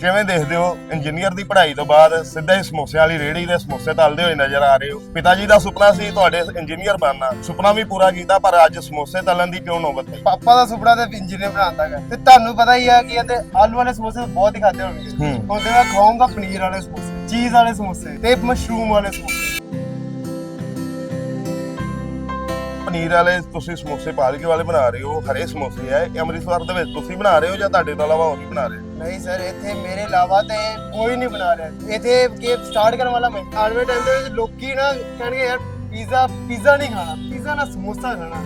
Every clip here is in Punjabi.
ਕਿਵੇਂ ਦੇਖਦੇ ਹੋ ਇੰਜੀਨੀਅਰ ਦੀ ਪੜ੍ਹਾਈ ਤੋਂ ਬਾਅਦ ਸਿੱਧਾ ਹੀ ਸਮੋਸਿਆਂ ਵਾਲੀ ਰੇਹੜੀ ਦੇ ਸਮੋਸੇ ਤਲਦੇ ਹੋਏ ਨਜ਼ਰ ਆ ਰਹੇ ਹੋ। ਪਿਤਾ ਜੀ ਦਾ ਸੁਪਨਾ ਸੀ ਤੁਹਾਡੇ ਇੰਜੀਨੀਅਰ ਬਣਨਾ। ਸੁਪਨਾ ਵੀ ਪੂਰਾ ਕੀਤਾ ਪਰ ਅੱਜ ਸਮੋਸੇ ਤਲਣ ਦੀ ਕਿਉਂ ਨੌਬਤ ਪਈ ਪਾਪਾ ਦਾ ਸੁਪਨਾ ਤੇ ਇੰਜੀਨੀਅਰ ਬਣਾਉਂਦਾ ਹੈ ਤੇ ਤੁਹਾਨੂੰ ਪਤਾ ਹੀ ਆ ਕਿ ਇਹਦੇ ਆਲੂ ਵਾਲੇ ਸਮੋਸੇ ਬਹੁਤ ਹੀ ਖਾਦੇ ਹੋਣਗੇ। ਹੂੰ। ਮੈਂ ਖਾਊਂਗਾ ਪਨੀਰ ਵਾਲੇ ਸਮੋਸੇ ਚੀਜ਼ ਵਾਲੇ ਸਮੋਸੇ ਤੇ ਮਸ਼ਰੂਮ ਵਾਲੇ ਸਮੋਸੇ। ਪਨੀਰ ਵਾਲੇ ਤੁਸੀਂ ਸਮੋਸੇ ਪਾਲਕੇ ਵਾਲੇ ਬਣਾ ਰਹੇ ਹੋ ਹਰੇ ਸਮੋਸੇ ਹੈ ਇਹ ਅੰਮ੍ਰਿਤਸਰ ਦੇ ਵਿੱਚ ਤੁਸੀਂ ਬਣਾ ਰਹੇ ਹੋ ਜਾਂ ਤੁਹਾਡੇ ਤੋਂ ਇਲਾਵਾ ਹੋਰ ਵੀ ਬਣਾ ਰਹੇ? ਨਹੀਂ ਸਰ ਇੱਥੇ ਮੇਰੇ ਇਲਾਵਾ ਤੇ ਕੋਈ ਨਹੀਂ ਬਣਾ ਰਿਹਾ। ਇੱਥੇ ਕੇ ਸਟਾਰਟ ਕਰਨ ਵਾਲਾ ਮੈਂ? ਆਉਣ ਵਾਲੇ ਟਾਈਮ ਦੇ ਵਿੱਚ ਲੋਕੀ ਨਾ ਕਹਿਣਗੇ ਯਾਰ ਪੀਜ਼ਾ ਪੀਜ਼ਾ ਨਹੀਂ ਖਾਣਾ ਪੀਜ਼ਾ ਨਾਲ ਸਮੋਸਾ ਖਾਣਾ।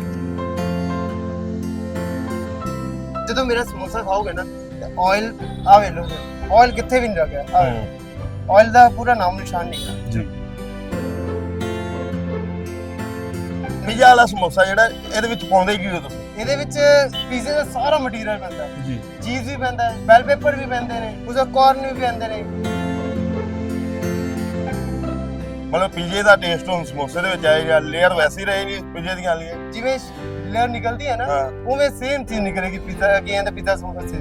ਜਦੋਂ ਮੇਰਾ ਸਮੋਸਾ ਖਾਓਗੇ ਨਾ ਤੇ ਆਇਲ ਆਵੇ ਲੋ ਆਇਲ ਕਿੱਥੇ ਵੀ ਨਹੀਂ ਰਹਿ ਗਿਆ ਹੂੰ। ਆਇਲ ਦਾ ਪੂਰਾ ਨਾਮ ਨਿਸ਼ਾਨ ਨਹੀਂ ਹੈ। ਜੀ। ਪੀਜ਼ਾ ਵਾਲਾ ਸਮੋਸਾ ਜਿਹੜਾ ਇਹਦੇ ਵਿੱਚ ਪਾਉਂਦੇ ਕੀ ਹੋ ਤੁਸੀਂ ਇਹਦੇ ਵਿੱਚ ਪੀਜ਼ੇ ਦਾ ਸਾਰਾ ਮਟੀਰੀਅਲ ਪੈਂਦਾ ਹੈ। ਜੀ। ਚੀਜ਼ ਵੀ ਪੈਂਦਾ ਹੈ ਬੈਲ ਪੇਪਰ ਵੀ ਪੈਂਦੇ ਨੇ ਉਸਦਾ ਕਾਰਨ ਵੀ ਪੈਂਦੇ ਨੇ। ਮਤਲਬ ਪੀਜ਼ੇ ਦਾ ਟੇਸਟ ਹੁਣ ਸਮੋਸੇ ਦੇ ਵਿੱਚ ਆਏਗਾ ਲੇਅਰ ਵੈਸੀ ਰਹੇਗੀ ਪੀਜ਼ੇ ਦੀਆਂ ਵਾਲੀਆਂ। ਜਿਵੇਂ ਲੇਅਰ ਨਿਕਲਦੀ ਹੈ ਨਾ ਹਾਂ। ਉਵੇਂ ਸੇਮ ਚੀਜ਼ ਨਿਕਲੇਗੀ ਪੀਜ਼ਾ ਕੀ ਕਹਿੰਦੇ ਪੀਜ਼ਾ ਸਮੋਸੇ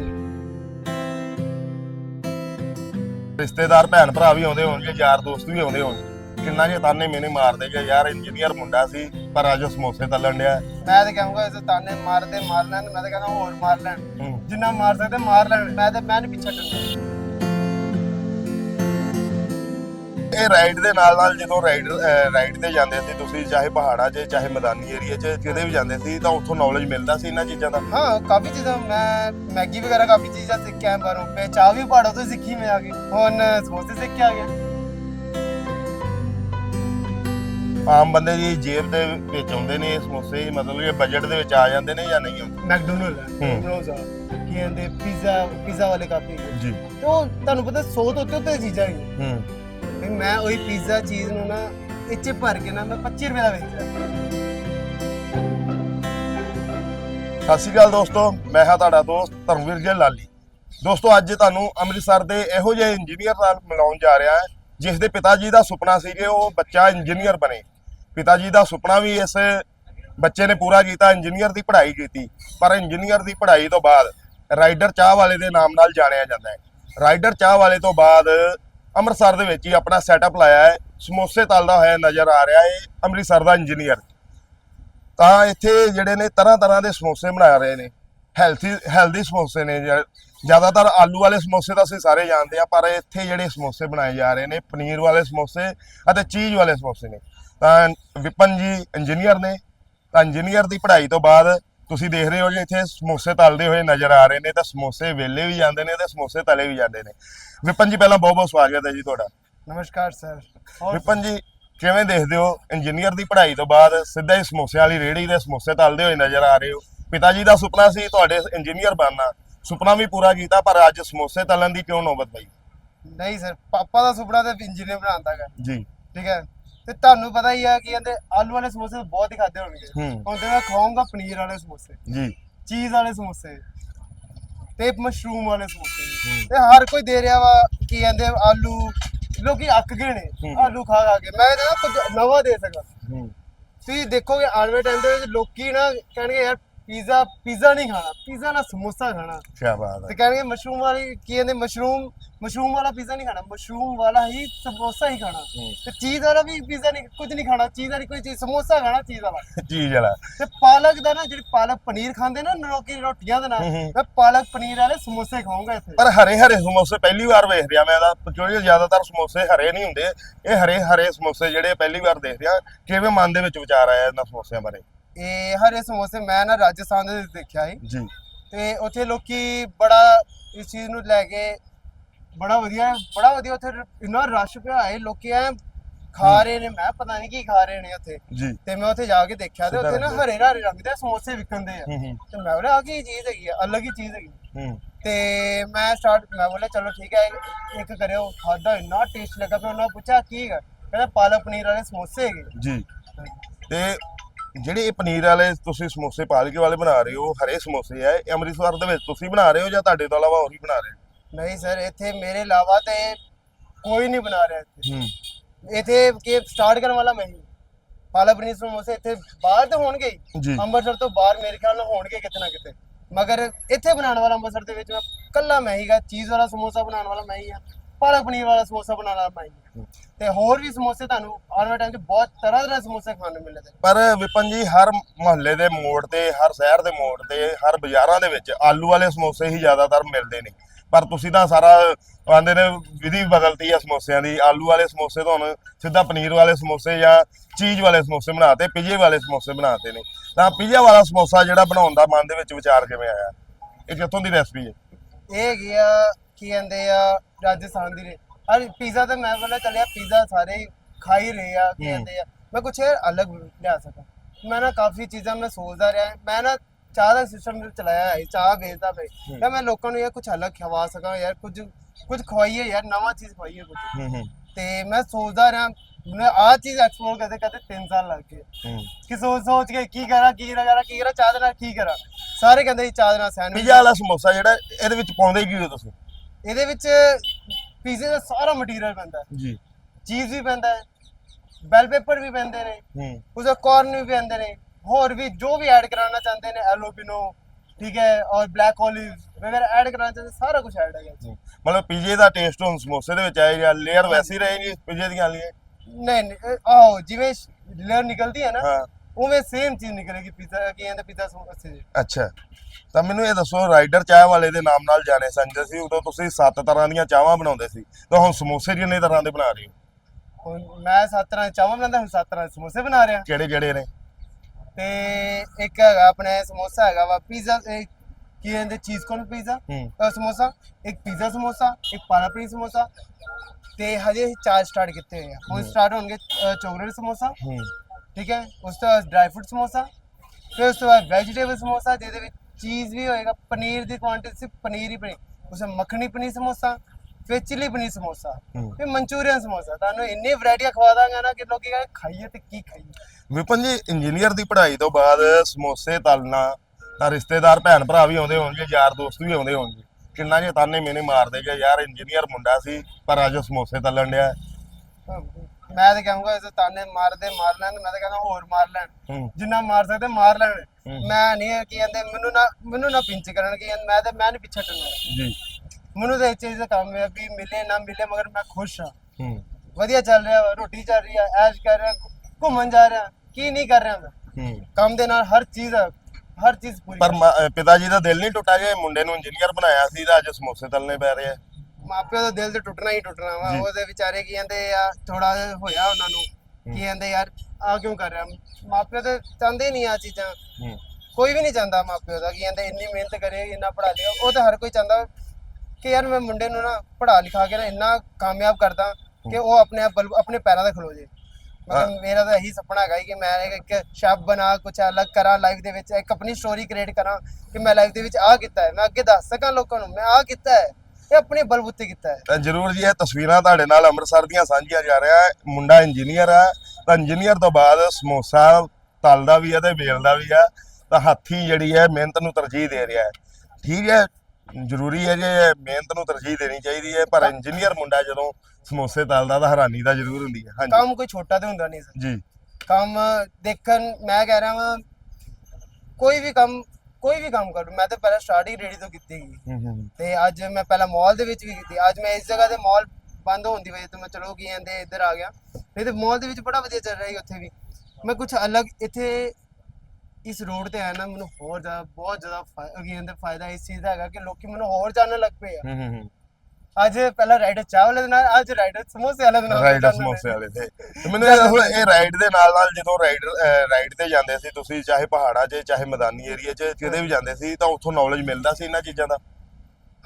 ਰਿਸ਼ਤੇਦਾਰ ਭੈਣ ਭਰਾ ਵੀ ਆਉਂਦੇ ਹੋਣਗੇ ਯਾਰ ਦੋਸਤ ਵੀ ਆਉਂਦੇ ਹੋਣਗੇ। ਕਿੰਨਾ ਜੇ ਤਾਨੇ ਮੈਨੇ ਮਾਰਦੇ ਕਿ ਯਾਰ ਇੰਜੀਨੀਅਰ ਮੁੰਡਾ ਸੀ ਪਰ ਅੱਜ ਉਹ ਸਮੋਸੇ ਤਲਣ ਡਿਆ। ਮੈਂ ਤਾਂ ਕਹਾਂਗਾ ਇਸ ਤਾਨੇ ਮਾਰਦੇ ਮਾਰ ਲੈਣ ਮੈਂ ਤਾਂ ਕਹਿੰਦਾ ਹੋਰ ਮਾਰ ਲੈਣ। ਹੂੰ। ਜਿੰਨਾ ਮਾਰ ਸਕਦੇ ਮਾਰ ਲੈਣ ਮੈਂ ਤਾਂ ਮੈਂ ਨਹੀਂ ਪਿੱਛੇ ਹਟਣਾ ਇਹ ਰਾਈਡ ਦੇ ਨਾਲ ਨਾਲ ਜਦੋਂ ਰਾਈਡ ਰਾਈਡ ਤੇ ਜਾਂਦੇ ਸੀ ਤੁਸੀਂ ਚਾਹੇ ਪਹਾੜਾਂ 'ਚ ਚਾਹੇ ਮੈਦਾਨੀ ਏਰੀਆ 'ਚ ਕਿਤੇ ਵੀ ਜਾਂਦੇ ਸੀ ਤਾਂ ਉੱਥੋਂ ਨੌਲੇਜ ਮਿਲਦਾ ਸੀ ਇਹਨਾਂ ਚੀਜ਼ਾਂ ਦਾ? ਹਾਂ ਕਾਫੀ ਚੀਜ਼ਾਂ ਮੈਂ ਮੈਗੀ ਵਗੈਰਾ ਕਾਫੀ ਚੀਜ਼ਾਂ ਸਿੱਖਿਆ ਬਾਹਰੋਂ ਤੇ ਚਾਹ ਵੀ ਪਹਾੜੋਂ ਤੋਂ ਸਿੱਖੀ ਮੈਂ ਆ ਕੇ। ਹੁਣ ਸਮੋਸੇ ਸਿੱਖ ਕੇ ਆ ਗਿਆ। ਆਮ ਬੰਦੇ ਦੀ ਜੇਬ ਦੇ ਵਿੱਚ ਆਉਂਦੇ ਨੇ ਇਹ ਸਮੋਸੇ ਮਤਲਬ ਇਹ ਬਜਟ ਦੇ ਵਿੱਚ ਆ ਜਾਂਦੇ ਨੇ ਜਾਂ ਨਹੀਂ ਆਉਂਦੇ ਮੈਕਡੋਨਲਡ ਹੈ। ਹੂੰ। ਰੋਜ਼ਾ ਕੀ ਕਹਿੰਦੇ ਪੀਜ਼ਾ ਪੀਜ਼ਾ ਵਾਲੇ ਕਾਫੀ ਜੀ। ਤੇ ਉਹ ਤੁਹਾਨੂੰ ਪਤਾ 100 ਤੋਂ ਉੱਤੇ ਉੱਤੇ ਚੀਜ਼ਾਂ ਹੀ ਹੂੰ। ਤੇ ਮੈਂ ਉਹੀ ਪੀਜ਼ਾ ਚੀਜ਼ ਨੂੰ ਨਾ ਇੱਥੇ ਭਰ ਕੇ ਨਾ ਮੈਂ 25 ਰੁਪਏ ਦਾ ਵੇਚਿਆ ਸਤਿ ਸ਼੍ਰੀ ਅਕਾਲ ਦੋਸਤੋ ਮੈਂ ਹਾਂ ਤੁਹਾਡਾ ਦੋਸਤ ਧਰਮਵੀਰ ਜੀ ਲਾਲੀ। ਦੋਸਤੋ ਅੱਜ ਤੁਹਾਨੂੰ ਅੰਮ੍ਰਿਤਸਰ ਦੇ ਇਹੋ ਜਿਹੇ ਇੰਜੀਨੀਅਰ ਨਾਲ ਮਿਲਾਉਣ ਜਾ ਰਿਹਾ ਹਾਂ ਜਿਸ ਦੇ ਪਿਤਾ ਜੀ ਦਾ ਸੁਪਨਾ ਸੀ ਕਿ ਉਹ ਬੱਚਾ ਇੰਜੀਨੀਅਰ ਬਣੇ। ਪਿਤਾ ਜੀ ਦਾ ਸੁਪਨਾ ਵੀ ਇਸ ਬੱਚੇ ਨੇ ਪੂਰਾ ਕੀਤਾ ਇੰਜੀਨੀਅਰ ਦੀ ਪੜ੍ਹਾਈ ਕੀਤੀ। ਪਰ ਇੰਜੀਨੀਅਰ ਦੀ ਪੜ੍ਹਾਈ ਤੋਂ ਬਾਅਦ ਰਾਈਡਰ ਚਾਹ ਵਾਲੇ ਦੇ ਨਾਮ ਨਾਲ ਜਾਣਿਆ ਜਾਂਦਾ ਹੈ। ਰਾਈਡਰ ਚਾਹ ਵਾਲੇ ਤੋਂ ਬਾਅਦ ਅੰਮ੍ਰਿਤਸਰ ਦੇ ਵਿੱਚ ਹੀ ਆਪਣਾ ਸੈਟਅਪ ਲਾਇਆ ਹੈ। ਸਮੋਸੇ ਤਲਦਾ ਹੋਇਆ ਨਜ਼ਰ ਆ ਰਿਹਾ ਹੈ, ਅੰਮ੍ਰਿਤਸਰ ਦਾ ਇੰਜੀਨੀਅਰ ਤਾਂ ਇੱਥੇ ਜਿਹੜੇ ਨੇ ਤਰ੍ਹਾਂ ਤਰ੍ਹਾਂ ਦੇ ਸਮੋਸੇ ਬਣਾ ਰਹੇ ਨੇ। ਹੈਲਥੀ ਹੈਲਦੀ ਸਮੋਸੇ ਨੇ। ਜ਼ਿਆਦਾਤਰ ਆਲੂ ਵਾਲੇ ਸਮੋਸੇ ਤਾਂ ਅਸੀਂ ਸਾਰੇ ਜਾਣਦੇ ਆ ਪਰ ਇੱਥੇ ਜਿਹੜੇ ਸਮੋਸੇ ਬਣਾਏ ਜਾ ਰਹੇ ਨੇ, ਪਨੀਰ ਵਾਲੇ ਸਮੋਸੇ ਅਤੇ ਚੀਜ਼ ਵਾਲੇ ਸਮੋਸੇ ਨੇ। ਤਾਂ ਵਿਪਨ ਜੀ ਇੰਜੀਨੀਅਰ ਨੇ ਤਾਂ ਇੰਜੀਨੀਅਰ ਦੀ ਪੜ੍ਹਾਈ ਤੋਂ ਬਾਅਦ ਤੁਸੀਂ ਦੇਖ ਰਹੇ ਹੋ ਜੀ ਇੱਥੇ ਸਮੋਸੇ ਤਲਦੇ ਹੋਏ ਨਜ਼ਰ ਆ ਰਹੇ ਨੇ ਤਾਂ ਸਮੋਸੇ ਵੇਲੇ ਵੀ ਜਾਂਦੇ ਨੇ ਤੇ ਸਮੋਸੇ ਤਲੇ ਵੀ ਜਾਂਦੇ ਨੇ। ਵਿਪਨ ਜੀ ਪਹਿਲਾਂ ਬਹੁਤ ਬਹੁਤ ਸਵਾਗਤ ਹੈ ਜੀ ਤੁਹਾਡਾ। ਨਮਸਕਾਰ ਸਰ। ਵਿਪਨ ਜੀ ਕਿਵੇਂ ਦੇਖਦੇ ਹੋ ਇੰਜੀਨੀਅਰ ਦੀ ਪੜ੍ਹਾਈ ਤੋਂ ਬਾਅਦ ਸਿੱਧਾ ਹੀ ਸਮੋਸਿਆਂ ਵਾਲੀ ਰੇਹੜੀ ਦੇ ਸਮੋਸੇ ਤਲਦੇ ਹੋਏ ਨਜ਼ਰ ਆ ਰਹੇ ਹੋ? ਪਿਤਾ ਜੀ ਦਾ ਸੁਪਨਾ ਸੀ ਤੁਹਾਡੇ ਇੰਜੀਨੀਅਰ ਬਣਨਾ। ਸੁਪਨਾ ਵੀ ਪੂਰਾ ਕੀਤਾ ਪਰ ਅੱਜ ਸਮੋਸੇ ਤਲਣ ਦੀ ਕਿਉਂ ਨੌਬਤ ਪਈ? ਨਹੀਂ ਸਰ ਪਾਪਾ ਦਾ ਸੁਪਨਾ ਤੇ ਇੰਜੀਨੀਅਰ ਬਣਾਉਂਦਾ ਹੈ ਜੀ। ਠੀਕ ਹੈ। ਤੇ ਤੁਹਾਨੂੰ ਪਤਾ ਹੀ ਆ ਕਿ ਕਹਿੰਦੇ ਆਲੂ ਵਾਲੇ ਸਮੋਸੇ ਬਹੁਤ ਹੀ ਖਾਦੇ ਹੋਣਗੇ। ਹੂੰ। ਹੁਣ ਤੇ ਮੈਂ ਖਾਊਂਗਾ ਪਨੀਰ ਵਾਲੇ ਸਮੋਸੇ। ਜੀ। ਚੀਜ਼ ਵਾਲੇ ਸਮੋਸੇ। ਤੇ ਮਸ਼ਰੂਮ ਵਾਲੇ ਸਮੋਸੇ। ਤੇ ਹਰ ਕੋਈ ਦੇ ਰਿਹਾ ਵਾ ਕੀ ਕਹਿੰਦੇ ਆਲੂ ਲੋਕੀ ਅੱਕ ਗਏ ਨੇ ਹੂੰ। ਆਲੂ ਖਾ ਖਾ ਕੇ। ਮੈਂ ਨਾ ਕੁਝ ਨਵਾਂ ਦੇ ਸਕਾਂ। ਹੂੰ। ਤੁਸੀਂ ਦੇਖੋਗੇ ਆਉਣ ਵਾਲੇ ਟਾਈਮ ਦੇ ਵਿੱਚ ਲੋਕੀ ਨਾ ਕਹਿਣਗੇ ਯਾਰ ਪੀਜ਼ਾ ਪੀਜ਼ਾ ਨਹੀਂ ਖਾਣਾ ਪੀਜ਼ਾ ਨਾਲ ਸਮੋਸਾ ਖਾਣਾ। ਕੀ ਬਾਤ ਤੇ ਹੈ ਕਹਿਣਗੇ ਮਸ਼ਰੂਮ ਵਾਲੀ ਕੀ ਕਹਿੰਦੇ ਮਸ਼ਰੂਮ ਮਸ਼ਰੂਮ ਵਾਲਾ ਪੀਜ਼ਾ ਨਹੀਂ ਖਾਣਾ ਮਸ਼ਰੂਮ ਵਾਲਾ ਹੀ ਸਮੋਸਾ ਹੀ ਖਾਣਾ। ਹੂੰ। ਤੇ ਚੀਜ਼ ਵਾਲਾ ਵੀ ਪੀਜ਼ਾ ਨਹੀਂ ਕੁਝ ਨਹੀਂ ਖਾਣਾ ਚੀਜ਼ ਵਾਲੀ ਕੋਈ ਚੀਜ਼ ਸਮੋਸਾ ਖਾਣਾ ਚੀਜ਼ ਵਾਲਾ। ਚੀਜ਼ ਵਾਲਾ। ਤੇ ਪਾਲਕ ਦਾ ਨਾ ਜਿਹੜੀ ਪਾਲਕ ਪਨੀਰ ਖਾਂਦੇ ਨਾ ਲੋਕੀ ਰੋਟੀਆਂ ਦੇ ਨਾਲ ਹੂੰ ਹੂੰ। ਮੈਂ ਪਾਲਕ ਪਨੀਰ ਵਾਲੇ ਸਮੋਸੇ ਖਾਊਂਗਾ ਇੱਥੇ। ਪਰ ਹਰੇ ਹਰੇ ਸਮੋਸੇ ਪਹਿਲੀ ਵਾਰ ਵੇਖ ਰਿਹਾ ਮੈਂ ਇਹਦਾ ਕਿਉਂਕਿ ਜ਼ਿਆਦਾਤਰ ਸਮੋਸੇ ਹਰੇ ਨਹੀਂ ਹੁੰਦੇ ਇਹ ਹਰੇ ਹਰੇ ਸਮੋਸੇ ਜਿਹੜੇ ਪਹਿਲੀ ਵਾਰ ਦੇਖ ਰਿਹਾ ਕਿਵੇਂ ਮਨ ਦੇ ਵਿੱਚ ਵਿਚਾਰ ਆਇਆ ਇਹਨਾਂ ਸਮੋਸਿਆਂ ਬਾਰੇ? ਇਹ ਹਰੇ ਸਮੋਸੇ ਮੈਂ ਨਾ ਰਾਜਸਥਾਨ ਦੇ ਵਿੱਚ ਦੇਖਿਆ ਸੀ। ਜੀ। ਤੇ ਉੱਥੇ ਲੋਕੀ ਬੜਾ ਇਸ ਚੀਜ਼ ਨੂੰ ਲੈ ਕੇ ਬੜਾ ਵਧੀਆ ਬੜਾ ਵਧੀਆ ਉੱਥੇ ਇੰਨਾ ਰਸ਼ ਪਿਆ ਹੈ ਲੋਕੀ ਐ ਖਾ ਰਹੇ ਨੇ ਮੈਂ ਪਤਾ ਨਹੀਂ ਕੀ ਖਾ ਰਹੇ ਨੇ ਉੱਥੇ। ਜੀ। ਤੇ ਮੈਂ ਉੱਥੇ ਜਾ ਕੇ ਦੇਖਿਆ ਤੇ ਉੱਥੇ ਨਾ। ਹਰੇ ਹਰੇ ਰੰਗ ਦੇ ਸਮੋਸੇ ਵਿਕਣਦੇ ਆ। ਤੇ ਮੈਂ ਬੋਲਿਆ ਆ ਕੀ ਚੀਜ਼ ਹੈਗੀ ਆ ਅਲੱਗ ਹੀ ਚੀਜ਼ ਹੈਗੀ। ਤੇ ਮੈਂ ਸਟਾਰਟ ਮੈਂ ਬੋਲਿਆ ਚਲੋ ਠੀਕ ਹੈ ਇੱਕ ਕਰਿਓ ਖਾਦਾ ਇੰਨਾ ਟੇਸਟ ਲੱਗਾ ਫਿਰ ਉਹਨਾਂ ਪੁੱਛਿਆ ਕੀ ਹੈ ਕਹਿੰਦਾ ਪਾਲਕ ਪਨੀਰ ਵਾਲੇ ਸਮੋਸੇ ਹੈਗੇ। ਜੀ। ਤੇ ਜਿਹੜੇ ਇਹ ਪਨੀਰ ਵਾਲੇ ਤੁਸੀਂ ਸਮੋਸੇ ਪਾਲਕੇ ਵਾਲੇ ਬਣਾ ਰਹੇ ਹੋ ਹਰੇ ਸਮੋਸੇ ਆ ਇਹ ਅੰਮ੍ਰਿਤਸਰ ਦੇ ਵਿੱਚ ਤੁਸੀਂ ਬਣਾ ਰਹੇ ਹੋ ਜਾਂ ਤੁਹਾਡੇ ਤੋਂ ਇਲਾਵਾ ਹੋਰ ਵੀ ਬਣਾ ਰਹੇ ਨਹੀਂ ਸਰ ਇੱਥੇ ਮੇਰੇ ਇਲਾਵਾ ਤੇ ਕੋਈ ਨਹੀਂ ਬਣਾ ਰਿਹਾ ਇੱਥੇ। ਹੂੰ। ਇੱਥੇ ਕੀ ਸਟਾਰਟ ਕਰਨ ਵਾਲਾ ਮੈਂ ਹੀ ਪਾਲਕ ਪਨੀਰ ਸਮੋਸੇ ਇੱਥੇ ਬਾਹਰ ਤਾਂ ਹੋਣਗੇ ਹੀ। ਜੀ। ਅੰਮ੍ਰਿਤਸਰ ਤੋਂ ਬਾਹਰ ਮੇਰੇ ਖਿਆਲ ਨਾਲ ਹੋਣਗੇ ਕਿਤੇ ਨਾ ਕਿਤੇ। ਮਗਰ ਇੱਥੇ ਬਣਾਉਣ ਵਾਲਾ ਅੰਮ੍ਰਿਤਸਰ ਦੇ ਵਿੱਚ ਮੈਂ ਕੱਲਾ ਮੈਂ ਹੀਗਾ ਚੀਜ਼ ਵਾਲਾ ਸਮੋਸਾ ਬਣਾਉਣ ਵਾਲਾ ਮੈਂ ਹੀ ਆ ਪਾਲਕ ਪਨੀਰ ਵਾਲਾ ਸਮੋਸਾ ਬਣਾਉਣ ਆ ਤੇ ਹੋਰ ਵੀ ਸਮੋਸੇ ਤੁਹਾਨੂੰ ਆਉਣ ਵਾਲੇ ਟਾਈਮ 'ਚ ਬਹੁਤ ਤਰ੍ਹਾਂ ਤਰ੍ਹਾਂ ਦੇ ਸਮੋਸੇ ਖਾਣ ਨੂੰ ਮਿਲਦੇ ਪਰ ਵਿਪਨ ਜੀ ਹਰ ਮੁਹੱਲੇ ਦੇ ਮੋੜ ਤੇ ਹਰ ਸ਼ਹਿਰ ਦੇ ਮੋੜ ਤੇ ਹਰ ਬਾਜ਼ਾਰਾਂ ਦੇ ਵਿੱਚ ਆਲੂ ਵਾਲੇ ਸਮੋਸੇ ਹੀ ਜ਼ਿਆਦਾਤਰ ਮਿਲਦੇ ਨੇ। ਪਰ ਤੁਸੀਂ ਤਾਂ ਸਾਰਾ ਆਂਦੇ ਨੇ ਵਿਧੀ ਬਦਲਤੀ ਆ ਸਮੋਸਿਆਂ ਦੀ। ਆਲੂ ਵਾਲੇ ਸਮੋਸੇ ਤੋਂ ਹੁਣ ਸਿੱਧਾ ਪਨੀਰ ਵਾਲੇ ਸਮੋਸੇ ਜਾਂ ਚੀਜ਼ ਵਾਲੇ ਸਮੋਸੇ ਬਣਾਤੇ ਪੀਜ਼ੇ ਵਾਲੇ ਸਮੋਸੇ ਬਣਾਤੇ ਨੇ। ਤਾਂ ਪੀਜ਼ਾ ਵਾਲਾ ਸਮੋਸਾ ਜਿਹੜਾ ਬਣਾਉਣ ਦਾ ਮਨ ਦੇ ਵਿੱਚ ਵਿਚਾਰ ਕਿਵੇਂ ਆਇਆ? ਇਹ ਕਿੱਥੋਂ ਦੀ ਰੈਸਪੀ ਹੈ? ਇਹ ਗਿਆ ਕੀ ਕਹਿੰਦੇ ਆ ਰਾਜਸਥਾਨ ਦੀ ਅਰੇ ਪੀਜ਼ਾ ਤੇ ਮੈਂ ਵਾਲਾ ਚੱਲਿਆ ਪੀਜ਼ਾ ਸਾਰੇ ਹੀ ਖਾ ਹੀ ਰਹੇ ਆ। ਕਹਿੰਦੇ ਆ। ਮੈਂ ਕੁਛ ਯਾਰ ਅਲੱਗ ਲਿਆ ਸਕਾਂ ਮੈਂ ਨਾ ਕਾਫੀ ਚੀਜ਼ਾਂ ਮੈਂ ਸੋਚਦਾ ਰਿਹਾ। ਮੈਂ ਨਾ ਚਾਹ ਦਾ ਸਿਸਟਮ ਚਲਾਇਆ ਹੈ ਚਾਹ ਵੇਚਦਾ ਪਈ ਤਾਂ ਮੈਂ ਲੋਕਾਂ ਨੂੰ ਯਾਰ ਕੁਝ ਅਲੱਗ ਖਵਾ ਸਕਾਂ ਯਾਰ ਕੁਝ ਕੁਝ ਖਵਾਈਏ ਯਾਰ ਨਵਾਂ ਚੀਜ਼ ਖਵਾਈਏ ਕੁਝ ਤੇ ਮੈਂ ਸੋਚਦਾ ਰਿਹਾ ਮੈਂ ਆਹ ਚੀਜ਼ ਐਕਸਪਲੋਰ ਕਰਦੇ ਕਰਦੇ 3 ਸਾਲ ਲੱਗ ਗਏ। ਕਿ ਸੋਚ ਸੋਚ ਕੇ ਕੀ ਕਰਾਂ ਕੀ ਕਰਾਂ ਕੀ ਕਰਾਂ ਚਾਹ ਦੇ ਨਾਲ ਕੀ ਕਰਾਂ। ਸਾਰੇ ਕਹਿੰਦੇ ਚਾਹ ਦੇ ਨਾਲ ਸੈਂਡਵਿਚ ਪੀਜ਼ਾ ਵਾਲਾ ਸਮੋਸਾ ਜਿਹੜਾ ਇਹਦੇ ਵਿੱਚ ਪਾਉਂਦੇ ਕੀ ਹੋ ਤੁਸੀਂ? ਇਹਦੇ ਵਿੱਚ ਪੀਜ਼ੇ ਦਾ ਸਾਰਾ ਮਟੀਰੀਅਲ ਪੈਂਦਾ ਹੈ। ਜੀ। ਚੀਜ਼ ਵੀ ਪੈਂਦਾ ਹੈ ਬੈਲ ਪੇਪਰ ਵੀ ਪੈਂਦੇ ਨੇ ਹੂੰ। ਉਸਦਾ ਕਾਰਨ ਵੀ ਪੈਂਦੇ ਨੇ ਹੋਰ ਵੀ ਜੋ ਵੀ ਐਡ ਕਰਾਉਣਾ ਚਾਹੁੰਦੇ ਨੇ ਐਲੋਪਿਨੋ ਠੀਕ ਹੈ ਔਰ ਬਲੈਕ olive ਵਗੈਰਾ ਐਡ ਕਰਾਉਣਾ ਚਾਹੁੰਦੇ ਸਾਰਾ ਕੁਝ ਐਡ ਹੈਗਾ ਹੂੰ। ਮਤਲਬ ਪੀਜ਼ੇ ਦਾ ਟੇਸਟ ਹੁਣ ਸਮੋਸੇ ਦੇ ਵਿੱਚ ਆਏਗਾ ਲੇਅਰ ਵੈਸੀ ਰਹੇਗੀ ਪੀਜ਼ੇ ਦੀਆਂ ਵਾਲੀਆਂ? ਨਹੀਂ ਨਹੀਂ ਇਹ- ਆਹੋ ਜਿਵੇਂ ਲੇਅਰ ਨਿਕਲਦੀ ਹੈ ਨਾ ਹਾਂ। ਉਵੇਂ ਸੇਮ ਚੀਜ਼ ਨਿਕਲੇਗੀ ਪੀਜ਼ਾ ਕੀ ਕਹਿੰਦੇ ਪੀਜ਼ਾ ਸਮੋਸੇ ਦੇ। ਅੱਛਾ। ਤਾਂ ਮੈਨੂੰ ਇਹ ਦੱਸੋ ਰਾਈਡਰ ਚਾਹ ਵਾਲੇ ਦੇ ਨਾਮ ਨਾਲ ਜਾਣੇ ਸੰਜੇ ਸੀ ਉਦੋਂ ਤੁਸੀਂ ਸੱਤ ਤਰ੍ਹਾਂ ਦੀਆਂ ਚਾਹਾਂ ਬਣਾਉਂਦੇ ਸੀ। ਤਾਂ ਹੁਣ ਸਮੋਸੇ ਕਿੰਨੇ ਤਰ੍ਹਾਂ ਦੇ ਬਣਾ ਰਹੇ ਹੋ? ਹੁਣ ਮੈਂ ਸੱਤ ਤਰ੍ਹਾਂ ਦੇ ਚਾਵਲ ਬਣਾਉਂਦਾ ਹੁਣ ਸੱਤ ਤਰ੍ਹਾਂ ਦੇ ਸਮੋਸੇ ਬਣਾ ਰਿਹਾ। ਕਿਹੜੇ ਕਿਹੜੇ ਨੇ? ਤੇ ਇੱਕ ਹੈਗਾ ਆਪਣੇ ਸਮੋਸਾ ਹੈਗਾ ਵਾ ਪੀਜ਼ਾ ਕੀ ਕਹਿੰਦੇ ਚੀਜ਼ ਕੋਰਨ ਪੀਜ਼ਾ? ਹੂੰ। ਅ, ਸਮੋਸਾ ਇੱਕ ਪੀਜ਼ਾ ਸਮੋਸਾ ਇੱਕ ਪਾਲਾਪਰੀ ਸਮੋਸਾ ਤੇ ਹਜੇ ਅਸੀਂ ਚਾਰ ਸਟਾਰਟ ਕੀਤੇ ਹੋਏ ਆ। ਹੁਣ ਸਟਾਰਟ ਹੋਣਗੇ ਚੋਕਲੇਟ ਸਮੋਸਾ ਹੂੰ। ਠੀਕ ਹੈ? ਉਸ ਤੋਂ ਬਾਅਦ ਡਰਾਈ ਫਰੂਟ ਸਮੋਸਾ ਫਿਰ ਉਸ ਤੋਂ ਬਾਅਦ ਵੈਜੀਟੇਬਲ ਸਮੋਸਾ ਜਿਹਦੇ ਵਿੱਚ ਚੀਜ਼ ਵੀ ਹੋਏਗਾ ਪਨੀਰ ਦੀ ਕੁਆਂਟੀਟੀ ਸਿਰਫ ਪਨੀਰ ਹੀ ਪਨੀਰ ਉਸੇ ਮੱਖਣੀ ਪਨੀਰ ਸਮੋਸਾ ਫਿਰ ਚਿੱਲੀ ਪਨੀਰ ਸਮੋਸਾ। ਫਿਰ ਮਨਚੂਰੀਅਨ ਸਮੋਸਾ। ਤੁਹਾਨੂੰ ਇੰਨੀ ਵੈਰਾਈਟੀਆਂ ਖਵਾ ਦਾਂਗਾ ਨਾ ਕਿ ਲੋਕੀ ਕਹਿੰਦੇ ਖਾਈਏ ਤੇ ਕੀ ਖਾਈਏ। ਵਿਪਨ ਜੀ ਇੰਜੀਨੀਅਰ ਦੀ ਪੜ੍ਹਾਈ ਤੋਂ ਬਾਅਦ ਸਮੋਸੇ ਤਲਣਾ ਤਾਂ ਰਿਸ਼ਤੇਦਾਰ ਭੈਣ ਭਰਾ ਵੀ ਆਉਂਦੇ ਹੋਣਗੇ ਯਾਰ ਦੋਸਤ ਵੀ ਆਉਂਦੇ ਹੋਣਗੇ। ਕਿੰਨਾ ਜੇ ਤਾਨੇ ਮੈਨੇ ਮਾਰਦੇ ਕਿ ਯਾਰ ਇੰਜੀਨੀਅਰ ਮੁੰਡਾ ਸੀ ਪਰ ਅੱਜ ਸਮੋਸੇ ਤਲਣ ਡਿਆ। ਮੈਂ ਤਾਂ ਕਹਾਂਗਾ ਇਸ ਤਾਨੇ ਮਾਰਦੇ ਮਾਰ ਲੈਣ ਮੈਂ ਤਾਂ ਕਹਿੰਦਾ ਹੋਰ ਮਾਰ ਲੈਣ। ਜਿੰਨਾ ਮਾਰ ਸਕਦੇ ਮਾਰ ਲੈਣ। ਮੈਂ ਨਹੀਂ ਕੀ ਕਹਿੰਦੇ ਮੈਨੂੰ ਨਾ ਮੈਨੂੰ ਨਾ ਪਿੰਚ ਕਰਨ ਕੀ ਮੈਂ ਤੇ ਮੈਂ ਨਹੀਂ ਪਿੱਛੇ ਟੰਨਾ ਜੀ। ਮੈਨੂੰ ਤਾਂ ਇਹ ਚੀਜ਼ ਦਾ ਕੰਮ ਹੈ ਵੀ ਮਿਲੇ ਨਾ ਮਿਲੇ ਮਗਰ ਮੈਂ ਖੁਸ਼ ਹਾਂ। ਵਧੀਆ ਚੱਲ ਰਿਹਾ ਰੋਟੀ ਚੱਲ ਰਹੀ ਹੈ ਐਸ਼ ਕਰ ਰਿਹਾ ਘੁੰਮਣ ਜਾ ਰਿਹਾ ਕੀ ਨਹੀਂ ਕਰ ਰਿਹਾ ਮੈਂ। ਕੰਮ ਦੇ ਨਾਲ ਹਰ ਚੀਜ਼ ਹਰ ਚੀਜ਼ ਪੂਰੀ ਪਰ ਪਿਤਾ ਜੀ ਦਾ ਦਿਲ ਨਹੀਂ ਟੁੱਟਾ ਜੇ ਮੁੰਡੇ ਨੂੰ ਇੰਜੀਨੀਅਰ ਬਣਾਇਆ ਸੀ ਤਾਂ ਅੱਜ ਸਮੋਸੇ ਤਲਨੇ ਪੈ ਰਹੇ ਆ। ਮਾਪਿਓ ਦਾ ਦਿਲ ਤੇ ਟੁੱਟਣਾ ਹੀ ਟੁੱਟਣਾ ਵਾ ਜੀ। ਉਹਦੇ ਵਿਚਾਰੇ ਕੀ ਕਹਿੰਦੇ ਆ ਥੋੜਾ ਹੋਇਆ ਉਹਨਾਂ ਨੂੰ ਕੀ ਕਹਿੰਦੇ ਯਾਰ ਆ ਕਿਉਂ ਕਰ ਰਿਹਾ? ਮਾਪਿਓ ਤੇ ਚਾਹੁੰਦੇ ਨਹੀਂ ਆ ਚੀਜ਼ਾਂ। ਹੂੰ। ਕੋਈ ਵੀ ਨਹੀਂ ਚਾਹੁੰਦਾ ਮਾਪਿਓ ਦਾ ਕੀ ਕਹਿੰਦੇ ਇੰਨੀ ਮਿਹਨਤ ਕਰੇ ਇੰਨਾ ਪੜਾ ਲਿਆ ਉਹ ਤਾਂ ਹਰ ਕੋਈ ਚਾਹੁੰਦਾ ਕਿ ਯਾਰ ਮੈਂ ਮੁੰਡੇ ਨੂੰ ਨਾ ਪੜਾ ਲਿਖਾ ਕੇ ਨਾ ਇੰਨਾ ਕਾਮਯਾਬ ਕਰਦਾ ਕਿ ਉਹ ਆਪਣੇ ਆਪ ਬਲ- ਆਪਣੇ ਪੈਰਾਂ ਤੇ ਖਲੋ ਜੇ। ਮਤਲਬ ਮੇਰਾ ਤਾਂ ਇਹੀ ਸੁਪਨਾ ਹੈਗਾ ਕਿ ਮੈਂ ਇੱਕ ਸ਼ਬ ਬਣਾ ਕੁਝ ਅਲੱਗ ਕਰਾਂ ਲਾਈਫ ਦੇ ਵਿੱਚ ਇੱਕ ਆਪਣੀ ਸਟੋਰੀ ਕ੍ਰੀਏਟ ਕਰਾਂ ਕਿ ਮੈਂ ਲਾਈਫ ਦੇ ਵਿੱਚ ਆ ਕੀਤਾ ਹੈ। ਮੈਂ ਅੱਗੇ ਦੱਸ ਸਕਾਂ ਲੋਕਾਂ ਨੂੰ ਮੈਂ ਆ ਕੀਤਾ ਹੈ। ਇਹ ਆਪਣੇ ਬਲਬੂਤੇ ਕੀਤਾ ਹੈ। ਤਾਂ ਜਰੂਰ ਜੀ ਇਹ ਤਸਵੀਰਾਂ ਤੁਹਾਡੇ ਨਾਲ ਅੰਮ੍ਰਿਤਸਰ ਦੀਆਂ ਸਾਂਝੀਆਂ ਜਾ ਰਿਹਾ ਹੈ। ਮੁੰਡਾ ਇੰਜੀਨੀਅਰ ਆ ਤਾਂ ਇੰਜੀਨੀਅਰ ਤੋਂ ਬਾਅਦ ਸਮੋਸਾ ਤਲਦਾ ਵੀ ਆ ਤੇ ਵੇਲਦਾ ਵੀ ਆ ਤਾਂ ਹੱਥੀ ਜਿਹੜੀ ਹੈ ਮਿਹਨਤ ਨੂੰ ਤਰਜੀਹ ਦੇ ਰਿਹਾ ਹੈ। ਠੀਕ ਹੈ ਜ਼ਰੂਰੀ ਹੈ ਜੇ ਮਿਹਨਤ ਨੂੰ ਤਰਜੀਹ ਦੇਣੀ ਚਾਹੀਦੀ ਹੈ ਪਰ ਇੰਜੀਨੀਅਰ ਮੁੰਡਾ ਜਦੋਂ ਸਮੋਸੇ ਤਲਦਾ ਤਾਂ ਹੈਰਾਨੀ ਦਾ ਜ਼ਰੂਰ ਹੁੰਦੀ ਹੈ। ਹਾਂਜੀ। ਕੰਮ ਕੋਈ ਛੋਟਾ ਤੇ ਹੁੰਦਾ ਨਹੀਂ ਸਰ। ਜੀ। ਕੰਮ ਦੇਖਣ ਮੈਂ ਕਹਿ ਰਿਹਾ ਵਾਂ ਕੋਈ ਵੀ ਕੰਮ ਕੋਈ ਵੀ ਕੰਮ ਕਰ ਮੈਂ ਤਾਂ ਪਹਿਲਾਂ ਸਟਾਰਟ ਹੀ ਰੇਡੀ ਤੋਂ ਕੀਤੀ ਸੀ ਹੂੰ ਹੂੰ ਤੇ ਅੱਜ ਮੈਂ ਪਹਿਲਾਂ ਮਾਲ ਦੇ ਵਿੱਚ ਵੀ ਕੀਤੀ। ਅੱਜ ਮੈਂ ਇਸ ਜਗ੍ਹਾ ਤੇ ਮਾਲ ਬੰਦ ਹੋਣ ਦੀ ਵਜ੍ਹਾ ਤੋਂ ਮੈਂ ਚਲੋ ਕੀ ਕਹਿੰਦੇ ਇੱਧਰ ਆ ਗਿਆ। ਨਹੀਂ ਤੇ ਮਾਲ ਦੇ ਵਿੱਚ ਬੜਾ ਵਧੀਆ ਚੱਲ ਰਿਹਾ ਸੀ ਉੱਥੇ ਵੀ। ਮੈਂ ਕੁਝ ਅਲੱਗ ਇੱਥੇ ਇਸ ਰੋਡ ਤੇ ਆਇਆ ਨਾ ਮੈਨੂੰ ਹੋਰ ਜ਼ਿਆਦਾ ਬਹੁਤ ਜ਼ਿਆਦਾ ਫਾਇਦਾ ਇਸ ਚੀਜ਼ ਦਾ ਹੈਗਾ ਕਿ ਲੋਕੀ ਮੈਨੂੰ ਹੋਰ ਜਾਣਨ ਲੱਗ ਪਏ ਆ। ਹੂੰ ਹੂੰ। ਅੱਜ ਪਹਿਲਾਂ ਰਾਈਡਰ ਚਾਹ ਵਾਲੇ ਦੇ ਨਾਲ ਅੱਜ ਰਾਈਡਰ ਸਮੋਸੇ ਵਾਲੇ ਦੇ ਨਾਲ ਰਾਈਡ ਸਮੋਸੇ ਵਾਲੇ ਤੇ। ਤੇ ਮੈਨੂੰ ਇਹ ਦੱਸੋ ਇਹ ਰਾਈਡ ਦੇ ਨਾਲ ਨਾਲ ਜਦੋਂ ਰਾਈਡਰ ਰਾਈਡ ਤੇ ਜਾਂਦੇ ਸੀ ਤੁਸੀਂ ਚਾਹੇ ਪਹਾੜਾਂ 'ਚ ਚਾਹੇ ਮੈਦਾਨੀ ਏਰੀਆ 'ਚ ਕਿਤੇ ਵੀ ਜਾਂਦੇ ਸੀ ਤਾਂ ਉੱਥੋਂ ਨੌਲੇਜ ਮਿਲਦਾ ਸੀ ਇਹਨਾਂ ਚੀਜ਼ਾਂ ਦਾ?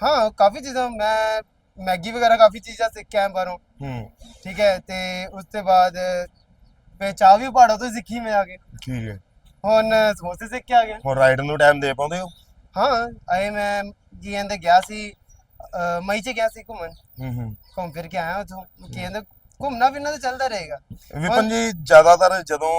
ਹਾਂ ਕਾਫੀ ਚੀਜ਼ਾਂ ਮੈਂ ਮੈਗੀ ਵਗੈਰਾ ਕਾਫੀ ਚੀਜ਼ਾਂ ਸਿੱਖਿਆ ਬਾਹਰੋਂ। ਹੂੰ। ਠੀਕ ਹੈ ਤੇ ਉਸ ਤੋਂ ਬਾਅਦ ਫੇ ਚਾਹ ਵੀ ਪਹਾੜੋਂ ਤੋਂ ਸਿੱਖੀ ਮੈਂ ਆ ਕੇ। ਠੀਕ ਹੈ। ਹੁਣ ਸਮੋਸੇ ਸਿੱਖ ਕੇ ਆ ਗਿਆ। ਹੁਣ ਰਾਈਡ ਨੂੰ ਟਾਈਮ ਦੇ ਪਾਉਂਦੇ ਹੋ? ਹਾਂ ਆਏ ਮੈਂ ਕੀ ਕਹਿੰਦੇ ਗਿਆ ਸੀ। ਅਹ ਮਈ ਚ ਗਿਆ ਸੀ ਘੁੰਮਣ। ਹੂੰ ਹੂੰ। ਘੁੰਮ ਫਿਰ ਕੇ ਆਇਆ ਉਥੋਂ। ਕਹਿੰਦੇ ਘੁੰਮਣਾ ਫਿਰਨਾ ਤਾਂ ਚੱਲਦਾ ਰਹੇਗਾ। ਵਿਪਨ ਜੀ ਜ਼ਿਆਦਾਤਰ ਜਦੋਂ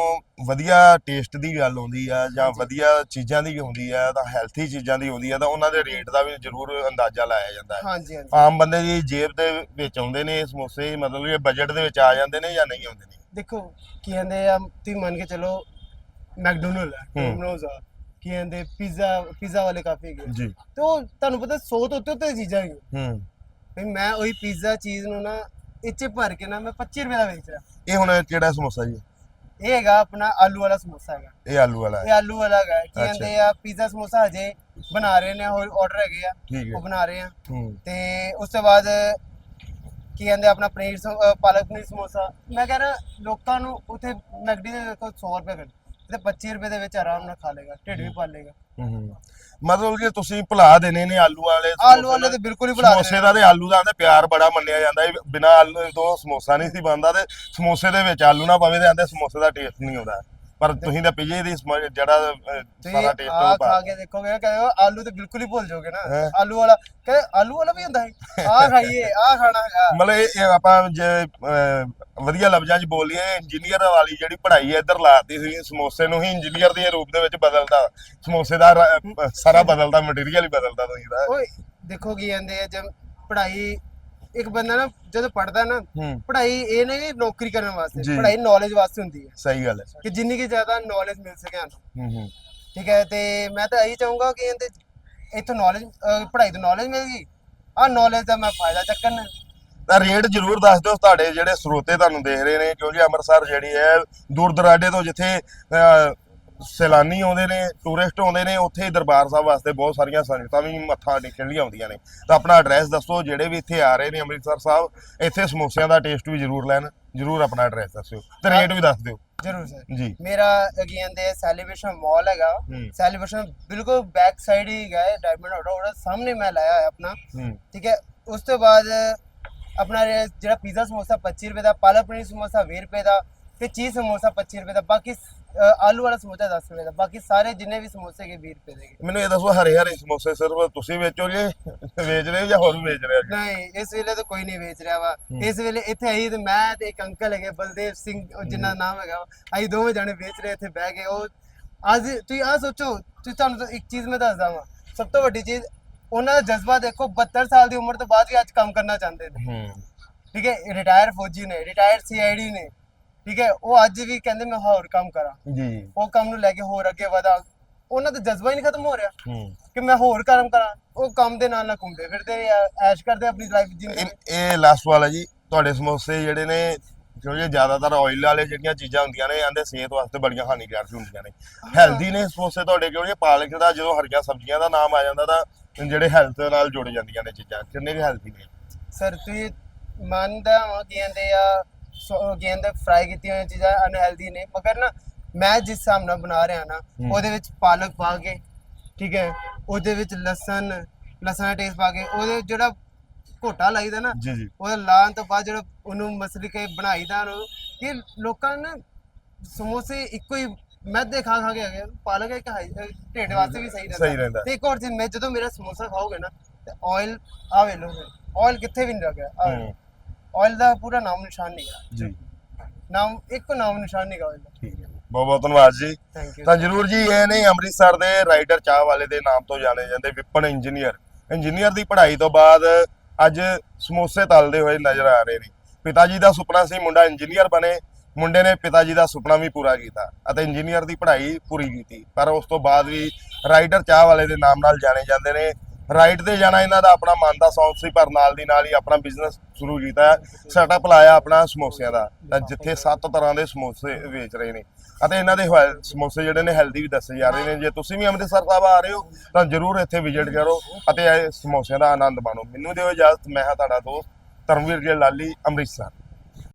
ਵਧੀਆ ਟੇਸਟ ਦੀ ਗੱਲ ਆਉਂਦੀ ਆ ਜਾਂ ਵਧੀਆ ਚੀਜ਼ਾਂ ਦੀ ਹੁੰਦੀ ਆ ਤਾਂ ਹੈਲਥੀ ਚੀਜ਼ਾਂ ਦੀ ਹੁੰਦੀ ਆ ਤਾਂ ਉਹਨਾਂ ਦੇ ਰੇਟ ਦਾ ਵੀ ਜ਼ਰੂਰ ਅੰਦਾਜ਼ਾ ਲਾਇਆ ਜਾਂਦਾ ਹੈ। ਹਾਂਜੀ ਹਾਂਜੀ। ਆਮ ਬੰਦੇ ਦੀ ਜੇਬ ਦੇ ਵਿੱਚ ਆਉਂਦੇ ਨੇ ਸਮੋਸੇ ਮਤਲਬ ਇਹ ਬਜਟ ਦੇ ਵਿੱਚ ਆ ਜਾਂਦੇ ਨੇ ਜਾਂ ਨਹੀਂ ਆਉਂਦੇ ਨੇ? ਦੇਖੋ ਕੀ ਕਹਿੰਦੇ ਆ ਤੁਸੀਂ ਮੰਨ ਕੇ ਚਲੋ ਮੈਕਡੋਨਲਡ ਹੈ ਹੂੰ। ਡੋਮਿਨੋਜ਼ ਆ ਕੀ ਕਹਿੰਦੇ ਪੀਜ਼ਾ ਪੀਜ਼ਾ ਵਾਲੇ ਕਾਫੀ ਹੈਗੇ ਜੀ। ਤੇ ਉਹ ਤੁਹਾਨੂੰ ਪਤਾ 100 ਤੋਂ ਉੱਤੇ ਉੱਤੇ ਚੀਜ਼ਾਂ ਹੈਗੀਆਂ। ਹੂੰ। ਵੀ ਮੈਂ ਉਹੀ ਪੀਜ਼ਾ ਚੀਜ਼ ਨੂੰ ਨਾ ਇੱਥੇ ਭਰ ਕੇ ਨਾ ਮੈਂ 25 ਰੁਪਏ ਦਾ ਵੇਚ ਰਿਹਾ। ਇਹ ਹੁਣ ਕਿਹੜਾ ਸਮੋਸਾ ਜੀ? ਇਹ ਹੈਗਾ ਆਪਣਾ ਆਲੂ ਵਾਲਾ ਸਮੋਸਾ ਹੈਗਾ। ਇਹ ਆਲੂ ਵਾਲਾ ਹੈ। ਇਹ ਆਲੂ ਵਾਲਾ ਹੈਗਾ। ਕੀ ਅੱਛਾ। ਕਹਿੰਦੇ ਆ ਪੀਜ਼ਾ ਸਮੋਸਾ ਹਜੇ ਬਣਾ ਰਹੇ ਨੇ ਹੋਰ ਆਰਡਰ ਹੈਗੇ ਆ। ਠੀਕ ਉਹ ਹੈ ਬਣਾ ਰਹੇ ਆ। ਹੂੰ। ਤੇ ਉਸ ਤੋਂ ਬਾਅਦ ਕੀ ਕਹਿੰਦੇ ਆਪਣਾ ਪਨੀਰ ਸਮ- ਪਾਲਕ ਪਨੀਰ ਸਮੋਸਾ। ਮੈਂ ਕਹਿ ਰਿਹਾ ਲੋਕਾਂ ਨੂੰ ਉੱਥੇ ਨਗਦੀ ਦੇ ਦੇਖੋ 100 ਰੁਪਏ ਕਰ ਤੇ 25 ਰੁਪਏ ਦੇ ਵਿੱਚ ਆਰਾਮ ਨਾਲ ਖਾ ਲੇਗਾ ਢਿੱਡ ਵੀ ਭਰ ਲੇਗਾ ਹੂੰ, ਹੂੰ। ਮਤਲਬ ਕਿ ਤੁਸੀਂ ਭੁਲਾ ਦੇਣੇ ਨੇ ਆਲੂ ਵਾਲੇ ਆਲੂ ਵਾਲੇ। ਤੇ ਬਿਲਕੁਲ ਹੀ ਭੁਲਾ ਦੇਣੇ ਸਮੋਸੇ ਦਾ ਤੇ ਆਲੂ ਦਾ ਤੇ ਪਿਆਰ ਬੜਾ ਮੰਨਿਆ ਜਾਂਦਾ ਬਿਨਾ ਆਲੂ ਤੋਂ ਸਮੋਸਾ ਨਹੀਂ ਸੀ ਬਣਦਾ ਤੇ ਸਮੋਸੇ ਦੇ ਵਿੱਚ ਆਲੂ ਨਾ ਪਵੇ ਤੇ ਆਂਦੇ ਸਮੋਸੇ ਦਾ ਟੇਸਟ ਨਹੀਂ ਆਉਂਦਾ। ਪਰ ਤੁਸੀਂ ਤਾਂ ਪੀਜੇ ਦੀ ਸਮੋ- ਜਿਹੜਾ ਅਹ, ਸਾਰਾ ਟੇਸਟ ਆ ਉਹ ਖਾ ਪਾ ਕੇ ਦੇਖੋਗੇ ਕਹਿੰਦੇ ਆਲੂ ਤੇ ਬਿਲਕੁਲ ਹੀ ਭੁੱਲ ਜਾਓਗੇ ਨਾ। ਹੈਂ? ਆਲੂ ਵਾਲਾ ਕਹਿੰਦੇ ਆਲੂ ਵਾਲਾ ਵੀ ਹੁੰਦਾ ਹੈ ਆ ਖਾਈਏ ਆ ਖਾਣਾ ਹੈਗਾ। ਮਤਲਬ ਇਹ ਇਹ ਆਪਾਂ ਜੇ ਅਹ, ਵਧੀਆ ਲਫ਼ਜ਼ਾਂ 'ਚ ਬੋਲੀਏ ਇੰਜੀਨੀਅਰ ਵਾਲੀ ਜਿਹੜੀ ਪੜ੍ਹਾਈ ਹੈ ਇੱਧਰ ਲਾਤੀ ਸੀ ਸਮੋਸੇ ਨੂੰ ਹੀ ਇੰਜੀਨੀਅਰ ਦੇ ਰੂਪ ਦੇ ਵਿੱਚ ਬਦਲਦਾ। ਸਮੋਸੇ ਦਾ ਰ- ਅਹ, ਸਾਰਾ ਬਦਲਦਾ ਮਟੀਰੀਅਲ ਹੀ ਬਦਲਦਾ ਤੁਸੀਂ ਦਾ ਓਏ ਦੇਖੋ ਕੀ ਕਹਿੰਦੇ ਆ ਜਦ ਪੜ੍ਹਾਈ ਇੱਕ ਬੰਦਾ ਨਾ ਜਦੋਂ ਪੜਦਾ ਨਾ ਹੂੰ। ਪੜ੍ਹਾਈ ਇਹ ਨਹੀਂ ਨੌਕਰੀ ਕਰਨ ਜੀ। ਵਾਸਤੇ ਪੜ੍ਹਾਈ ਨੌਲੇਜ ਵਾਸਤੇ ਹੁੰਦੀ ਹੈ। ਸਹੀ ਗੱਲ ਹੈ। ਕਿ ਜਿੰਨੀ ਕੀ ਜ਼ਿਆਦਾ ਨੌਲੇਜ ਮਿਲ ਸਕੇ ਸਾਨੂੰ। ਹੂੰ ਹੂੰ। ਠੀਕ ਹੈ ਤੇ ਮੈਂ ਤਾਂ ਇਹੀ ਚਾਹੂੰਗਾ ਕਿ ਇਹਦੇ ਇੱਥੋਂ ਨੌਲੇਜ ਪੜ੍ਹਾਈ ਤੋਂ ਨੌਲੇਜ ਮਿਲ ਗਈ। ਆ ਨੌਲੇਜ ਦਾ ਮੈਂ ਫਾਇਦਾ ਚੱਕਣ। ਤਾਂ ਰੇਟ ਜ਼ਰੂਰ ਦੱਸ ਦਿਓ ਤੁਹਾਡੇ ਜਿਹੜੇ ਸਰੋਤੇ ਤੁਹਾਨੂੰ ਦੇਖ ਰਹੇ ਨੇ ਕਿਉਂਕਿ ਅੰਮ੍ਰਿਤਸਰ ਜਿਹੜੀ ਹੈ ਦੂਰ ਦਰਾਡੇ ਤੋਂ ਜਿੱਥੇ ਅਹ, ਸੈਲਾਨੀ ਆਉਂਦੇ ਨੇ ਟੂਰਿਸਟ ਆਉਂਦੇ ਨੇ ਉੱਥੇ ਦਰਬਾਰ ਸਾਹਿਬ ਵਾਸਤੇ ਬਹੁਤ ਸਾਰੀਆਂ ਸੰਗਤਾਂ ਵੀ ਮੱਥਾ ਟੇਕਣ ਲਈ ਆਉਂਦੀਆਂ ਨੇ। ਤਾਂ ਆਪਣਾ ਐਡਰੈਸ ਦੱਸੋ ਜਿਹੜੇ ਵੀ ਇੱਥੇ ਆ ਰਹੇ ਨੇ ਅੰਮ੍ਰਿਤਸਰ ਸਾਹਿਬ ਇੱਥੇ ਸਮੋਸਿਆਂ ਦਾ ਟੇਸਟ ਵੀ ਜ਼ਰੂਰ ਲੈਣ। ਜ਼ਰੂਰ ਆਪਣਾ ਐਡਰੈਸ ਦੱਸਿਓ। ਤੇ ਰੇਟ ਵੀ ਦੱਸ ਦਿਓ। ਜ਼ਰੂਰ ਸਰ ਜੀ। ਮੇਰਾ ਕੀ ਕਹਿੰਦੇ ਸੈਲੀਬ੍ਰੇਸ਼ਨ ਮਾਲ ਹੈਗਾ। ਸੈਲੀਬ੍ਰੇਸ਼ਨ ਬਿਲਕੁਲ ਬੈਕ ਸਾਈਡ ਹੀ ਹੈਗਾ ਹੈ ਡਾਇਮੰਡ ਰੋਡ ਸਾਹਮਣੇ ਮੈਂ ਲਾਇਆ ਹੈ ਆਪਣਾ। ਠੀਕ ਹੈ ਉਸ ਤੋਂ ਬਾਅਦ ਆਪਣਾ ਜਿਹੜਾ ਪੀਜ਼ਾ ਸਮੋਸਾ 25 ਰੁਪਏ ਦਾ ਪਾਲਕ ਪਨੀਰ ਸਮੋਸਾ 20 ਰੁਪਏ ਦਾ ਤੇ ਚੀਜ਼ ਸਮੋਸਾ 25 ਰੁਪਏ ਦਾ ਬਾਕੀ ਆਲੂ ਵਾਲਾ ਸਮੋਸਾ 10 ਰੁਪਏ ਦਾ ਬਾਕੀ ਸਾਰੇ ਜਿੰਨੇ ਵੀ ਸਮੋਸੇ ਹੈਗੇ 20 ਰੁਪਏ ਦੇ ਹੈਗੇ। ਮੈਨੂੰ ਇਹ ਦੱਸੋ ਹਰੇ ਹਰੇ ਸਮੋਸੇ ਸਿਰਫ ਤੁਸੀਂ ਵੇਚੋ ਜੇ ਵੇਚ ਰਹੇ ਹੋ ਜਾਂ ਹੋਰ ਵੀ ਵੇਚ ਰਹੇ ਹੋ? ਨਹੀਂ ਇਸ ਵੇਲੇ ਤਾਂ ਕੋਈ ਨਹੀਂ ਵੇਚ ਰਿਹਾ ਵਾ। ਇਸ ਵੇਲੇ ਇੱਥੇ ਆਈ ਤੇ ਮੈਂ ਤੇ ਇੱਕ ਅੰਕਲ ਹੈਗੇ ਬਲਦੇਵ ਸਿੰਘ ਉਹ ਜਿੰਨਾ ਨਾਮ ਹੈਗਾ ਵਾ, ਅਸੀਂ ਦੋਵੇਂ ਜਾਣੇ ਵੇਚ ਰਹੇ ਇੱਥੇ ਬਹਿ ਕੇ। ਉਹ ਅੱਜ ਤੁਸੀਂ ਆ ਸੋਚੋ ਤੁਸੀਂ ਤੁਹਾਨੂੰ ਤਾਂ ਇੱਕ ਚੀਜ਼ ਮੈਂ ਦੱਸਦਾ ਵਾਂ ਸਭ ਤੋਂ ਵੱਡੀ ਚੀਜ਼ ਉਹਨਾਂ ਦਾ ਜਜ਼ਬਾ ਦੇਖੋ 72 ਸਾਲ ਦੀ ਉਮਰ ਤੋਂ ਬਾਅਦ ਵੀ ਅੱਜ ਕੰਮ ਕਰਨਾ ਚਾਹੁੰਦੇ ਨੇ। ਹੂੰ। ਠੀਕ ਹੈ ਰਿਟਾਇਰ ਫੌਜੀ ਨੇ ਰਿਟਾਇਰ ਸੀਆਈਡੀ ਨੇ ਠੀਕ ਹੈ ਉਹ ਅੱਜ ਵੀ ਕਹਿੰਦੇ ਮੈਂ ਹੋਰ ਕੰਮ ਕਰਾਂ। ਜੀ। ਉਹ ਕੰਮ ਨੂੰ ਲੈ ਕੇ ਹੋਰ ਅੱਗੇ ਵਧਾ। ਉਹਨਾਂ ਦਾ ਜਜ਼ਬਾ ਹੀ ਨਹੀਂ ਖਤਮ ਹੋ ਰਿਹਾ ਹੂੰ। ਕਿ ਮੈਂ ਹੋਰ ਕੰਮ ਕਰਾਂ। ਉਹ ਕੰਮ ਦੇ ਨਾਲ ਨਾਲ ਘੁੰਮਦੇ ਫਿਰਦੇ ਆ ਐਸ਼ ਕਰਦੇ ਆਪਣੀ ਲਾਈਫ ਜਿੰਦੇ ਇਹ ਇਹ ਲਾਸਟ ਵਾਲਾ ਜੀ ਤੁਹਾਡੇ ਸਮੋਸੇ ਜਿਹੜੇ ਨੇ ਕਿਉਂਕਿ ਜ਼ਿਆਦਾਤਰ ਆਇਲ ਵਾਲੇ ਜਿਹੜੀਆਂ ਚੀਜ਼ਾਂ ਹੁੰਦੀਆਂ ਨੇ ਆਂਦੇ ਸਿਹਤ ਵਾਸਤੇ ਬੜੀਆਂ ਹਾਨੀਕਾਰਕ ਹੁੰਦੀਆਂ ਨੇ। ਹੈਲਦੀ ਨੇ ਸਮੋਸੇ ਤੁਹਾਡੇ ਕਿਉਂਕਿ ਪਾਲਕ ਦਾ ਜਦੋਂ ਹਰੀਆਂ ਸਬਜ਼ੀਆਂ ਦਾ ਨਾਮ ਆ ਜਾਂਦਾ ਤਾਂ ਜਿਹੜੇ ਹੈਲਥ ਨਾਲ ਜੁੜ ਜਾਂਦੀਆਂ ਨੇ ਚੀਜ਼ਾਂ ਕਿੰਨੇ ਕੁ ਹੈਲਦੀ ਨੇ। ਸਰ ਤੁਸੀਂ ਮੰਨਦਾ ਹਾਂ ਕਿ ਕਹਿੰਦੇ ਆ ਕਹਿੰਦੇ ਫਰਾਈ ਕੀਤੀਆਂ ਹੋਈਆਂ ਚੀਜ਼ਾਂ ਅਨਹੈਲਦੀ ਨੇ। ਮਗਰ ਨਾ ਮੈਂ ਜਿਸ ਹਿਸਾਬ ਨਾਲ ਬਣਾ ਰਿਹਾ ਨਾ। ਉਹਦੇ ਵਿੱਚ ਪਾਲਕ ਪਾ ਕੇ ਠੀਕ ਹੈ ਉਹਦੇ ਵਿੱਚ ਲਸਣ ਲਸਣ ਦਾ ਟੇਸਟ ਪਾ ਕੇ ਉਹਦੇ ਜਿਹੜਾ ਘੋਟਾ ਲਾਈਦਾ ਨਾ ਜੀ ਜੀ। ਉਹਦਾ ਲਾਣ ਤੋਂ ਬਾਅਦ ਜਿਹੜਾ ਉਹਨੂੰ ਮਸਲੀ ਕੇ ਬਣਾਈਦਾ ਉਹਨੂੰ ਕਿ ਲੋਕਾਂ ਨੇ ਸਮੋਸੇ ਇੱਕੋ ਹੀ ਮੈਦੇ ਖਾ ਖਾ ਕੇ ਆ ਗਏ। ਪਾਲਕ ਇੱਕ ਢਿੱਡ ਵਾਸਤੇ ਵੀ ਸਹੀ ਰਹਿੰਦਾ। ਸਹੀ ਰਹਿੰਦਾ। ਤੇ ਇੱਕ ਹੋਰ ਚੀਜ਼ ਮੈਂ ਜਦੋਂ ਮੇਰਾ ਸਮੋਸਾ ਖਾਓਗੇ ਨਾ ਤੇ ਆਇਲ ਆਵੇ ਲੋਗੇ ਆਇਲ ਕਿੱਥੇ ਵੀ ਨਹੀਂ ਲੱਗਿਆ ਹੂੰ। ਆਇਲ ਦਾ ਪੂਰਾ ਨਾਮ ਨਿਸ਼ਾਨ ਨਹੀਂ ਜੀ। ਨਾਮ ਇੱਕ ਨਾਮ ਨਿਸ਼ਾਨ ਨਹੀਂ ਗਾ ਆਇਲ ਦਾ। ਠੀਕ ਹੈ। ਬਹੁਤ ਬਹੁਤ ਧੰਨਵਾਦ ਜੀ। ਥੈਂਕ ਯੂ ਤਾਂ ਜਰੂਰ ਜੀ ਇਹ ਨੇ ਅੰਮ੍ਰਿਤਸਰ ਦੇ ਰਾਈਡਰ ਚਾਹ ਵਾਲੇ ਦੇ ਨਾਮ ਤੋਂ ਜਾਣੇ ਜਾਂਦੇ ਵਿਪਨ ਇੰਜੀਨੀਅਰ ਇੰਜੀਨੀਅਰ ਦੀ ਪੜ੍ਹਾਈ ਤੋਂ ਬਾਅਦ ਅੱਜ ਸਮੋਸੇ ਤਲਦੇ ਹੋਏ ਨਜ਼ਰ ਆ ਰਹੇ ਨੇ। ਪਿਤਾ ਜੀ ਦਾ ਸੁਪਨਾ ਸੀ ਮੁੰਡਾ ਇੰਜੀਨੀਅਰ ਬਣੇ। ਮੁੰਡੇ ਨੇ ਪਿਤਾ ਜੀ ਦਾ ਸੁਪਨਾ ਵੀ ਪੂਰਾ ਕੀਤਾ ਅਤੇ ਇੰਜੀਨੀਅਰ ਦੀ ਪੜ੍ਹਾਈ ਪੂਰੀ ਕੀਤੀ। ਪਰ ਉਸ ਤੋਂ ਬਾਅਦ ਵੀ ਰਾਈਡਰ ਚਾਹ ਵਾਲੇ ਦੇ ਨਾਮ ਨਾਲ ਜਾਣੇ ਜਾਂਦੇ ਨੇ। ਰਾਈਟ ਤੇ ਜਾਣਾ ਇਹਨਾਂ ਦਾ ਆਪਣਾ ਮਨ ਦਾ ਸ਼ੌਂਕ ਸੀ, ਪਰ ਨਾਲ ਦੀ ਨਾਲ ਹੀ ਆਪਣਾ ਬਿਜ਼ਨਸ ਸ਼ੁਰੂ ਕੀਤਾ। ਸੈਟਅਪ ਲਾਇਆ ਆਪਣਾ ਸਮੋਸਿਆਂ ਦਾ। ਤਾਂ ਜਿੱਥੇ ਸੱਤ ਤਰ੍ਹਾਂ ਦੇ ਸਮੋਸੇ ਵੇਚ ਰਹੇ ਨੇ। ਅਤੇ ਇਹਨਾਂ ਦੇ ਸਮੋਸੇ ਜਿਹੜੇ ਨੇ ਹੈਲਦੀ ਵੀ ਦੱਸੇ ਜਾ ਰਹੇ ਨੇ। ਜੇ ਤੁਸੀਂ ਵੀ ਅੰਮ੍ਰਿਤਸਰ ਸਾਹਿਬ ਆ ਰਹੇ ਹੋ, ਤਾਂ ਜਰੂਰ ਇੱਥੇ ਵਿਜ਼ਿਟ ਕਰੋ ਅਤੇ ਇਹ ਸਮੋਸਿਆਂ ਦਾ ਆਨੰਦ ਮਾਣੋ। ਮੈਨੂੰ ਦਿਓ ਇਜਾਜ਼ਤ, ਮੈਂ ਹਾਂ ਤੁਹਾਡਾ ਦੋਸਤ ਧਰਮਵੀਰ ਜੀ ਲਾਲੀ, ਅੰਮ੍ਰਿਤਸਰ।